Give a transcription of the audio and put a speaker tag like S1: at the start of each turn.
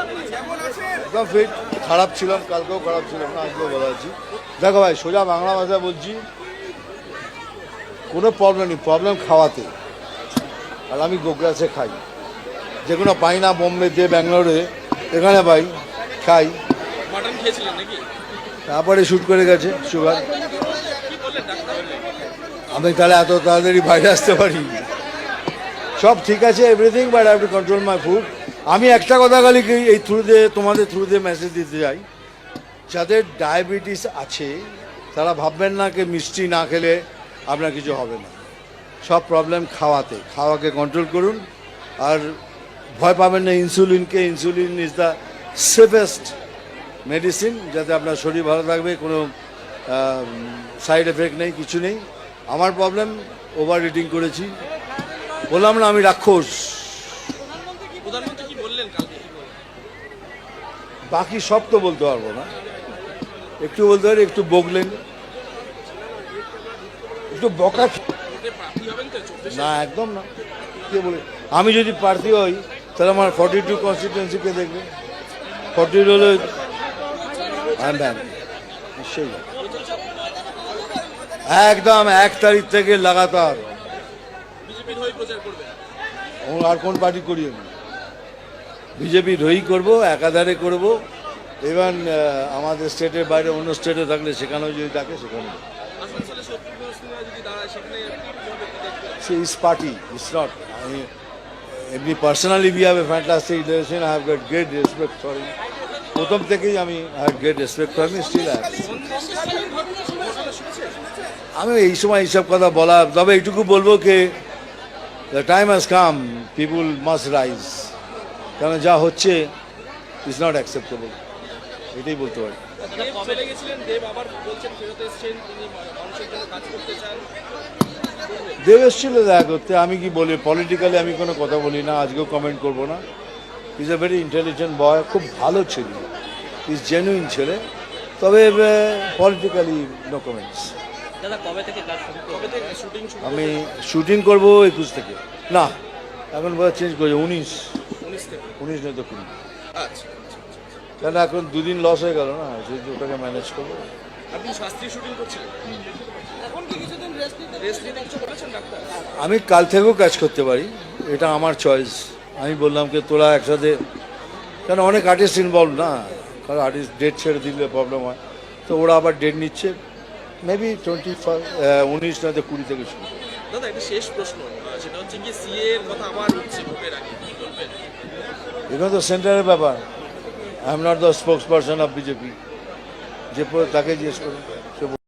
S1: একদম ফিট খারাপ ছিলাম কালকেও খারাপ ছিলাম না আজকেও ভালো আছি। দেখো ভাই সোজা বাংলা ভাষায় বলছি কোনো প্রবলেম নেই প্রবলেম খাওয়াতে। আর আমি গোগ্রাসে খাই। যেগুলো পাই না বোম্বেতে ব্যাঙ্গালোরে এখানে পাই খাই। তারপরে শ্যুট করে গেছে সুগার আমি তাহলে এত তাড়াতাড়ি বাইরে আসতে পারি? সব ঠিক আছে everything but have to control my food আমি একটা কথা খালি এই থ্রুতে তোমাদের থ্রুতে মেসেজ দিতে চাই। যাদের ডায়াবেটিস আছে, তারা ভাববেন না কি মিষ্টি না খেলে আপনার কিছু হবে না। সব প্রবলেম খাওয়াতে, খাওয়াকে কন্ট্রোল করুন। আর ভয় পাবেন না ইনসুলিনকে insulin is the safest medicine যাতে আপনার শরীর ভালো থাকবে, কোনো সাইড এফেক্ট নেই, কিছু নেই। আমার প্রবলেম ওভার রিডিং করেছি। বললাম না, আমি রাক্ষস।
S2: প্রধানমন্ত্রী কি বললেন কালকে?
S1: বাকি সব তো বলতে পারব না। একটু বলতে পারি একটু বকলেন। একটু বকা না একদম না। কে বলে? আমি যদি প্রার্থী হই তাহলে আমার ফর্টি টু কনস্টিটুয়েন্সিকে দেখবে? ফর্টি টু হলে ব্যান নিশ্চয়ই একদম এক তারিখ থেকে লাগাতার।
S2: হয়ে
S1: আর কোন পার্টি করি আমি বিজেপির হয়েই করব, একাধারে করব। ইভেন আমাদের স্টেটের বাইরে অন্য স্টেটে থাকলে সেখানেও যদি থাকে সেখানে সে ইস পার্টি ইস নট আমি, এমনি personally be have a fantastic relation I have got great respect for him প্রথম থেকেই আমি I have great respect for me still have আমি এই সময় এইসব কথা বলা, তবে এইটুকু বলব কি the time has come people must rise কারণ যা হচ্ছে ইজ নট অ্যাকসেপ্টেবল এটাই বলতে পারি।
S2: দেব
S1: এসেছিল দেখা করতে। আমি কি বলি পলিটিক্যালি আমি কোনো কথা বলি না আজকেও কমেন্ট করব না। Is a very intelligent boy খুব ভালো ছেলে। ইজ জেনুইন ছেলে। তবে পলিটিক্যালি নো কমেন্টস
S3: দাদা কবে থেকে কাজ শুরু
S2: কবে থেকে শুটিং শুরু
S1: আমি শুটিং করব একুশ থেকে। না এখন চেঞ্জ করি উনিশ।
S2: উনিশ
S1: নয় তো কুড়ি।
S2: আচ্ছা
S1: কেন এখন দুদিন লস হয়ে গেল না? সেই ওটাকে ম্যানেজ করব।
S2: আপনি শাস্ত্রীয় শুটিং করছিলেন?
S1: আমি কাল থেকেও কাজ করতে পারি। এটা আমার চয়েস আমি বললাম কি তোরা একসাথে কেন অনেক আর্টিস্ট ইনভলভ না? কারণ আর্টিস্ট ডেট ছেড়ে দিলে প্রবলেম হয়। তো ওরা আবার ডেট নিচ্ছে। মেবি টোয়েন্টি ফাইভ উনিশ নয়তো কুড়ি থেকে শুরু।
S2: দাদা শেষ প্রশ্ন সেটা হচ্ছে কি সিএ এর কথা আবার ভোটের আগে কি
S1: করবেন তো সেন্টারের ব্যাপার। I am not the spokesperson of BJP যে তাকে জিজ্ঞেস করুন